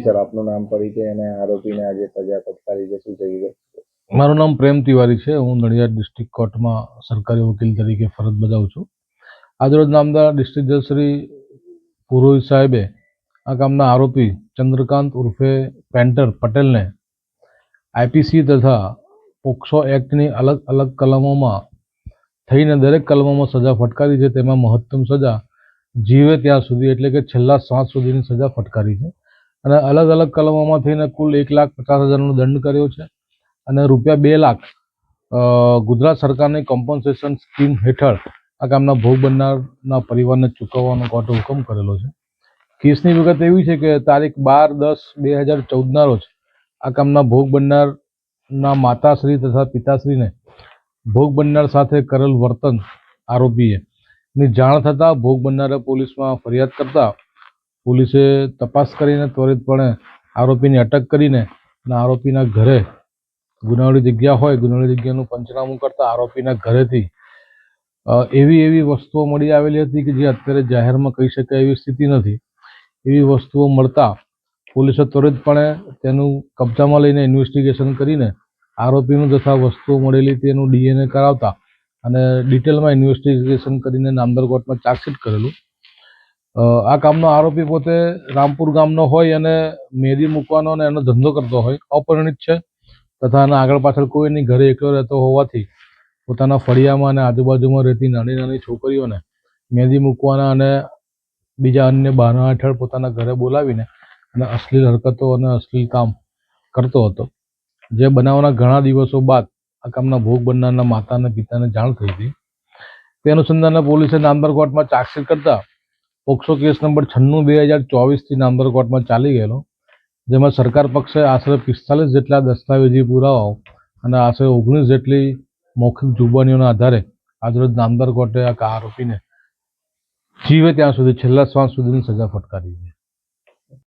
Sir, આપનું નામ પરિચય અને આરોપીને આજે સજા ફટકારી છે, શું છે? મારું નામ પ્રેમ તિવારી છે. હું નડિયાદ ડિસ્ટ્રિક્ટ કોર્ટમાં સરકારી વકીલ તરીકે ફરજ બજાવું છું. આજરોજ નામદાર ડિસ્ટ્રિક્ટ જજ શ્રી પુરોહિત સાહેબે આ કામના આરોપી ચંદ્રકાંત ઉર્ફે પેન્ટર પટેલને આઈપીસી તથા પોક્સો એક્ટની અલગ અલગ કલમોમાં થઈને દરેક કલમોમાં સજા ફટકારી છે. તેમાં મહત્તમ સજા જીવે ત્યાં સુધી, એટલે કે છેલ્લા સાત સુધીની સજા ફટકારી છે. અને અલગ અલગ કલમોમાં થઈને કુલ એક લાખ પચાસ હજારનો દંડ કર્યો છે. અને રૂપિયા બે લાખ ગુજરાત સરકારની કોમ્પન્સેશન સ્કીમ હેઠળ આ કામના ભોગ બનનારના પરિવારને ચૂકવવાનો કોર્ટે હુકમ કરેલો છે. કેસની વિગત એવી છે કે તારીખ બાર દસ બે હજાર ચૌદના રોજ આ કામના ભોગ બનનારના માતાશ્રી તથા પિતાશ્રીને ભોગ બનનાર સાથે કરેલ વર્તન આરોપીએ. ની જાણ થતાં ભોગ બનનારે પોલીસમાં ફરિયાદ કરતા પોલીસે તપાસ કરીને ત્વરિતપણે આરોપીની અટક કરીને અને આરોપીના ઘરે ગુનાવાળી જગ્યા હોય ગુનાવાળી જગ્યાનું પંચનામું કરતા આરોપીના ઘરેથી એવી એવી વસ્તુઓ મળી આવેલી હતી કે જે અત્યારે જાહેરમાં કહી શકાય એવી સ્થિતિ નથી. એવી વસ્તુઓ મળતા પોલીસે ત્વરિતપણે તેનું કબજામાં લઈને ઇન્વેસ્ટિગેશન કરીને આરોપીનું તથા વસ્તુઓ મળેલી તેનું ડીએનએ કરાવતા અને ડિટેલમાં ઇન્વેસ્ટિગેશન કરીને નામદાર કોર્ટમાં ચાર્જશીટ કરેલું. આ કામનો આરોપી પોતે રામપુર ગામનો હોય અને મેરી મૂકવાનો અને એનો ધંધો કરતો હોય, અપરિણિત છે. તથા એના આગળ પાછળ કોઈ એની ઘરે એકલો રહેતો હોવાથી પોતાના ફળિયામાં અને આજુબાજુમાં રહેતી નાની નાની છોકરીઓને મહેંદી મૂકવાના અને બીજા અન્ય બહાના હેઠળ પોતાના ઘરે બોલાવીને અને અશ્લીલ હરકતો અને અશ્લીલ કામ કરતો હતો. જે બનાવના ઘણા દિવસો બાદ આ કામના ભોગ બનનારના માતા અને પિતાને જાણ થઈ હતી. તે અનુસંધાને પોલીસે નાંદર કોર્ટમાં ચાર્જશીટ કરતા પોક્સો કેસ નંબર છન્નું બે હજાર ચોવીસથી નામદાર કોર્ટમાં ચાલી ગયેલો, જેમાં સરકાર પક્ષે આશરે પિસ્તાલીસ જેટલા દસ્તાવેજી પુરાવાઓ અને આશરે ઓગણીસ જેટલી મૌખિક જુબાનીઓના આધારે આજરોજ નામદાર કોર્ટે આ આરોપીને જીવે ત્યાં સુધી છેલ્લા શ્વાસ સુધીની સજા ફટકારી છે.